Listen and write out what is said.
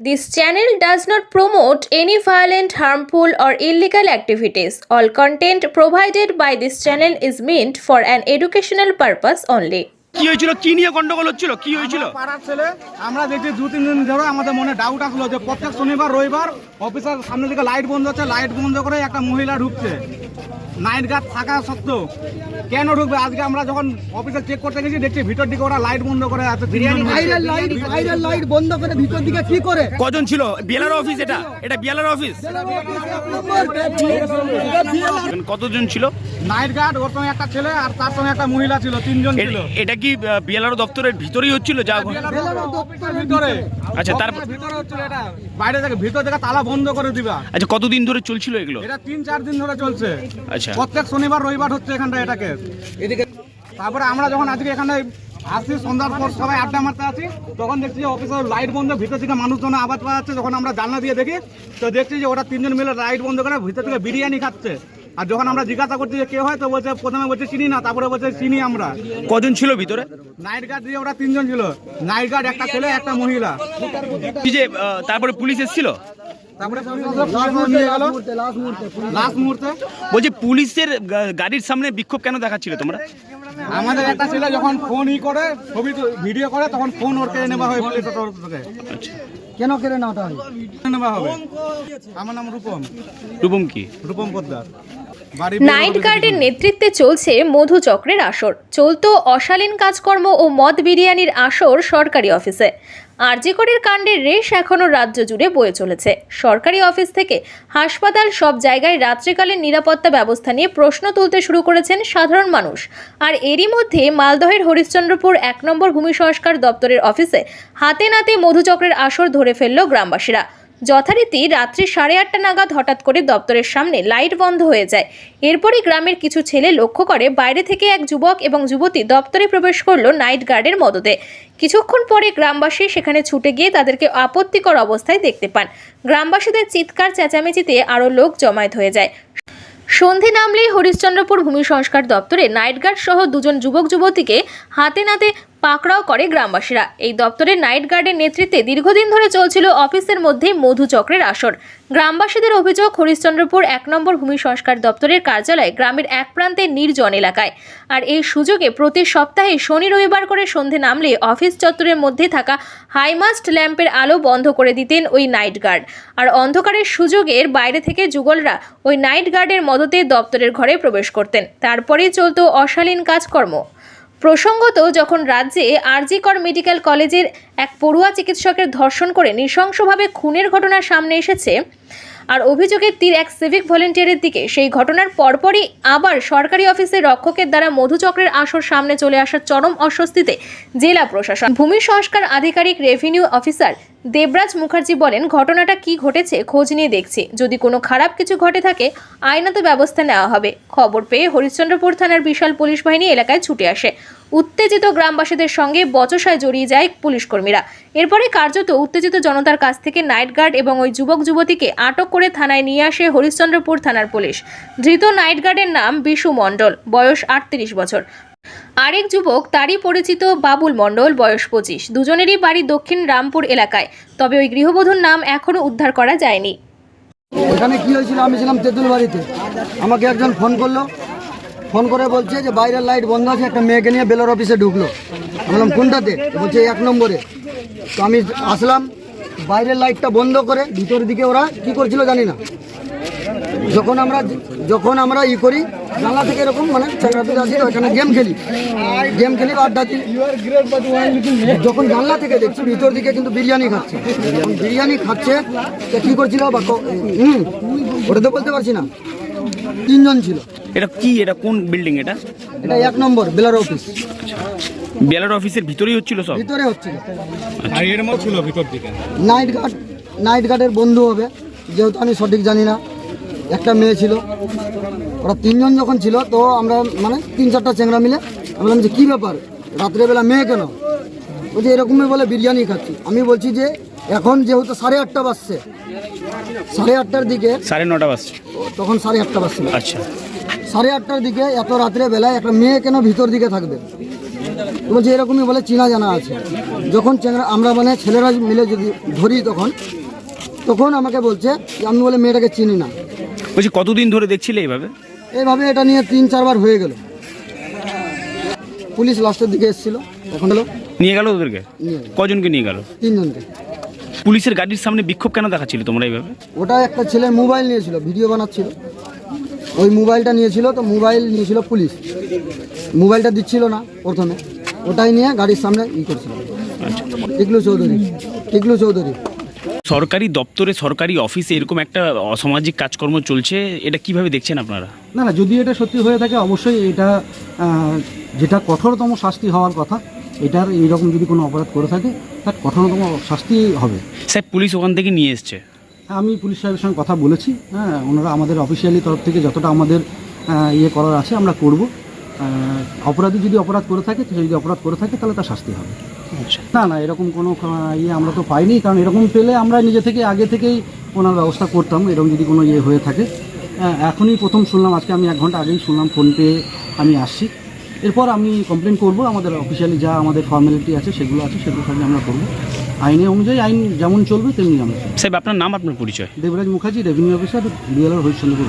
This channel does not promote any violent, harmful, or illegal activities. All content provided by this channel is meant for an educational purpose only. কি হয়েছিল কি নিয়ে গন্ডগোল হচ্ছিল কি হয়েছিল পাড়ার ছেলে আমরা দেখছি দু তিন দিন ধরে আমাদের মনে ডাউট আসলো যে প্রত্যেক শনিবার রবিবার অফিসের সামনে দিকে লাইট বন্ধ হচ্ছে লাইট বন্ধ করে একটা মহিলা ঢুকছে নাইট গার্ড থাকা সত্ত্বেও কেন ঢুকবে? আজকে আমরা যখন অফিসে চেক করতে গেছি দেখছি ভিতর দিকে ওরা লাইট বন্ধ করে আছে বাইরের লাইট বাইরের লাইট বন্ধ করে ভিতর দিকে কি করে? কজন ছিল? বিএলআর অফিস এটা? এটা বিএলআর অফিস কতজন ছিল? নাইট গার্ড ওর সঙ্গে একটা ছেলে আর তার সঙ্গে একটা মহিলা ছিল তিনজন ছিল। এটা কি বিএলআর দপ্তরের ভিতরেই হচ্ছিল? যা ভিতরে। আচ্ছা, তারপর- ভিতরে হচ্ছিল এটা। বাইরে থেকে ভিতর থেকে তালা বন্ধ করে দিবা। আচ্ছা কতদিন ধরে চলছিল এগুলো? এটা তিন চার দিন ধরে চলছে। আচ্ছা প্রত্যেক শনিবার রবিবার হচ্ছে এখানটা এটাকে। এদিকে তারপরে আমরা যখন আজকে এখানে আসি সন্ধ্যার পর সবাই আড্ডা মারতে আছি তখন দেখছি যে অফিসের লাইট বন্ধ ভিতর থেকে মানুষজন আওয়াজ পাওয়া যাচ্ছে। যখন আমরা জানলা দিয়ে দেখি তো দেখছি যে ওরা তিনজন মিলে লাইট বন্ধ করে ভিতর থেকে বিরিয়ানি খাচ্ছে। আর যখন আমরা জিজ্ঞাসা করছি যে কে হয় তো বলছে প্রথমে বলছে চিনি না তারপরে বলছে চিনি আমরা। কজন ছিল ভিতরে? নাইট গার্ড দিয়ে ওরা তিনজন ছিল। নাইট গার্ড একটা ছেলে একটা মহিলা। যে তারপরে পুলিশ এসেছিল? বলছি পুলিশের গাড়ির সামনে বিক্ষোভ কেন দেখাচ্ছিল তোমরা? আমাদের একটা ছেলে যখন ফোন ই করে ছবি ভিডিও করে তখন ফোন ওর কেড়ে নেওয়া হয় থেকে আচ্ছা। কেন কেড়ে নেওয়াটা হয় নেওয়া হবে। আমার নাম রূপম। রূপম কি? রূপম পোদ্দার। নাইট গার্ডের নেতৃত্বে চলছে মধু চক্রের আসর। চলতো অশালীন কাজকর্ম ও মদ বিরিয়ানির আসর সরকারি অফিসে। আরজিকরের কাণ্ডের রেশ এখনও রাজ্য জুড়ে বয়ে চলেছে। সরকারি অফিস থেকে হাসপাতাল সব জায়গায় রাত্রিকালীন নিরাপত্তা ব্যবস্থা নিয়ে প্রশ্ন তুলতে শুরু করেছেন সাধারণ মানুষ। আর এরই মধ্যে মালদহের হরিশ্চন্দ্রপুর এক নম্বর ভূমি সংস্কার দপ্তরের অফিসে হাতে নাতে মধুচক্রের আসর ধরে ফেলল গ্রামবাসীরা। যথারীতি রাত্রি সাড়ে আটটা নাগাদ হঠাৎ করে দপ্তরের সামনে লাইট বন্ধ হয়ে যায়। এরপরই গ্রামের কিছু ছেলে লক্ষ্য করে বাইরে থেকে এক যুবক এবং যুবতী দপ্তরে প্রবেশ করল নাইট গার্ডের মদতে কিছুক্ষণ পরে গ্রামবাসী সেখানে ছুটে গিয়ে তাদেরকে আপত্তিকর অবস্থায় দেখতে পান। গ্রামবাসীদের চিৎকার, চেঁচামেচিতে আরও লোক জমায়েত হয়ে যায়। সন্ধে নামলেই হরিশ্চন্দ্রপুর ভূমি সংস্কার দপ্তরে নাইট গার্ড সহ দুজন যুবক যুবতীকে হাতে নাতে পাকড়াও করে গ্রামবাসীরা। এই দপ্তরের নাইট গার্ডের নেতৃত্বে দীর্ঘদিন ধরে চলছিল অফিসের মধ্যেই মধুচক্রের আসর। গ্রামবাসীদের অভিযোগ, হরিশ্চন্দ্রপুর এক নম্বর ভূমি সংস্কার দপ্তরের কার্যালয় গ্রামের এক প্রান্তে নির্জন এলাকায়। আর এই সুযোগে প্রতি সপ্তাহে শনি রবিবার করে সন্ধে নামলে অফিস চত্বরের মধ্যে থাকা হাইমাস্ট ল্যাম্পের আলো বন্ধ করে দিতেন ওই নাইট গার্ড। আর অন্ধকারের সুযোগের বাইরে থেকে যুগলরা ওই নাইট গার্ডের মদতে দপ্তরের ঘরে প্রবেশ করতেন। তারপরেই চলত অশালীন কাজকর্ম। প্রসঙ্গত, যখন রাজ্যে আরজিকর মেডিকেল কলেজের এক পড়ুয়া চিকিৎসকের ধর্ষণ করে নৃশংসভাবে খুনের ঘটনা সামনে এসেছে আর অভিযোগের তীর এক সিভিক ভলেন্টিয়ারের দিকে। সেই ঘটনার পরপরই আবার সরকারি অফিসের রক্ষকের দ্বারা মধুচক্রের আসর সামনে চলে আসার চরম অস্বস্তিতে জেলা প্রশাসন। ভূমি সংস্কার আধিকারিক রেভিনিউ অফিসার দেবরাজ মুখার্জি বলেন, ঘটনাটা কি ঘটেছে খোঁজ নিয়ে দেখছি। যদি কোনো খারাপ কিছু ঘটে থাকে, আইনত ব্যবস্থা নেওয়া হবে। খবর পেয়ে হরিশ্চন্দ্রপুর থানার বিশাল পুলিশ বাহিনী এলাকায় ছুটে আসে। উত্তেজিত গ্রামবাসীদের সঙ্গে বচসায় জড়িয়ে যায় পুলিশ কর্মীরা। এরপরে কার্যত উত্তেজিত জনতার কাছ থেকে নাইট গার্ড এবং ওই যুবক যুবতীকে আটক থানায় নিয়ে আসে হরিশ্চন্দ্রপুর থানার পুলিশ। ধৃত নাইট গার্ডের নাম বিশু মণ্ডল, বয়স আটত্রিশ বছর। আরেক যুবক, তারই পরিচিত বাবুল মণ্ডল, বয়স পঁচিশ। দুজনেরই বাড়ি দক্ষিণ রামপুর এলাকায়। তবে ওই গৃহবধূর নাম এখনও উদ্ধার করা যায়নি। এখানে কি হয়েছিল? আমি ছিলাম তেঁতুল বাড়িতে। আমাকে একজন ফোন করল। ফোন করে বলছে যে বাইরের লাইট বন্ধ আছে, একটা মেয়েকে নিয়ে বেলার অফিসে ঢুকলো। বললাম, কোনটাতে? বলছে এক নম্বরে। তো আমি আসলাম। বাইরের লাইটটা বন্ধ করে ভিতর দিকে ওরা কি করছিল জানি না। যখন আমরা যখন আমরা ই করি জানলা থেকে এরকম মানে আসি তো গেম খেলি। গেম খেলি বা আড্ডা দিই। যখন জানলা থেকে দেখছি ভিতর দিকে কিন্তু বিরিয়ানি খাচ্ছে। বিরিয়ানি খাচ্ছে তো কি করছিল বা হুম ওটা তো বলতে পারছি না। তিনজন ছিল। এটা কি? এটা কোন বিল্ডিং এটা? এটা এক নম্বর বেলার অফিস। বিএলআর অফিসের ভিতরেই হচ্ছিল সব? ভিতরে হচ্ছিল। আর এর মধ্যে ছিল ভিতর দিকে? নাইট গার্ড নাইট গার্ডের বন্ধু হবে যেহেতু আমি সঠিক জানি না। একটা মেয়ে ছিল। ওরা তিনজন যখন ছিল তো আমরা মানে তিন চারটা চেংড়া মিলে আমি বললাম যে কী ব্যাপার? রাত্রেবেলা মেয়ে কেন? বলছে এরকমই বলে বিরিয়ানি খাচ্ছি। আমি বলছি যে এখন যেহেতু সাড়ে আটটা বাজছে সাড়ে আটটার দিকে সাড়ে নটা বাজছে। তখন সাড়ে আটটা বাজছিল আচ্ছা। সাড়ে আটটার দিকে এত রাত্রে বেলায় একটা মেয়ে কেন ভিতর দিকে থাকবে? বলছে এরকমই বলে চেনা জানা আছে। যখন আমরা মানে ছেলেরা মিলে যদি ধরি তখন তখন আমাকে বলছে যে আমি বলে মেয়েটাকে চিনি না। বলছি কতদিন ধরে দেখছিলে এইভাবে? এইভাবে এটা নিয়ে তিন চারবার হয়ে গেল। পুলিশ লাস্টের দিকে এসেছিল এখন হলো নিয়ে গেল ওদেরকে? কজনকে নিয়ে গেল? তিনজনকে। পুলিশের গাড়ির সামনে বিক্ষোভ কেন দেখাচ্ছিল তোমরা এইভাবে? ওটা একটা ছেলে মোবাইল নিয়েছিল ভিডিও বানাচ্ছিল। ওই মোবাইলটা নিয়েছিল তো মোবাইল নিয়েছিল পুলিশ। মোবাইলটা দিচ্ছিল না প্রথমে। ওটাই নিয়ে গাড়ির সামনে ই করছিল। টিকলু চৌধুরী টিকলু চৌধুরী। সরকারি দপ্তরে সরকারি অফিসে এরকম একটা অসামাজিক কাজকর্ম চলছে এটা কীভাবে দেখছেন আপনারা? না না যদি এটা সত্যি হয়ে থাকে অবশ্যই এটা যেটা কঠোরতম শাস্তি হওয়ার কথা এটার এইরকম যদি কোনো অপরাধ করে থাকে তার কঠোরতম শাস্তি হবে। স্যার পুলিশ ওখান থেকে নিয়ে এসছে? আমি পুলিশ সাহেবের সঙ্গে কথা বলেছি হ্যাঁ ওনারা আমাদের অফিসিয়ালি তরফ থেকে যতটা আমাদের ইয়ে করার আছে আমরা করব। অপরাধী যদি অপরাধ করে থাকে তো যদি অপরাধ করে থাকে তাহলে তার শাস্তি হবে। আচ্ছা। না না এরকম কোনো ইয়ে আমরা তো পাইনি কারণ এরকম পেলে আমরা নিজে থেকে আগে থেকেই ওনার ব্যবস্থা করতাম এরকম যদি কোনো ইয়ে হয়ে থাকে। হ্যাঁ, এখনই প্রথম শুনলাম আজকে আমি এক ঘণ্টা আগেই শুনলাম ফোন পেয়ে আমি আসছি। এরপর আমি কমপ্লেন করব আমাদের অফিসিয়ালি যা আমাদের ফর্মালিটি আছে সেগুলো আছে সেগুলো সবই আমরা করব। আইনে অনুযায়ী আইন যেমন চলবে তেমনি আমরা। সাহেব আপনার নাম আপনার পরিচয়? Debraj Mukherjee revenue officer BLR Harishchandrapur.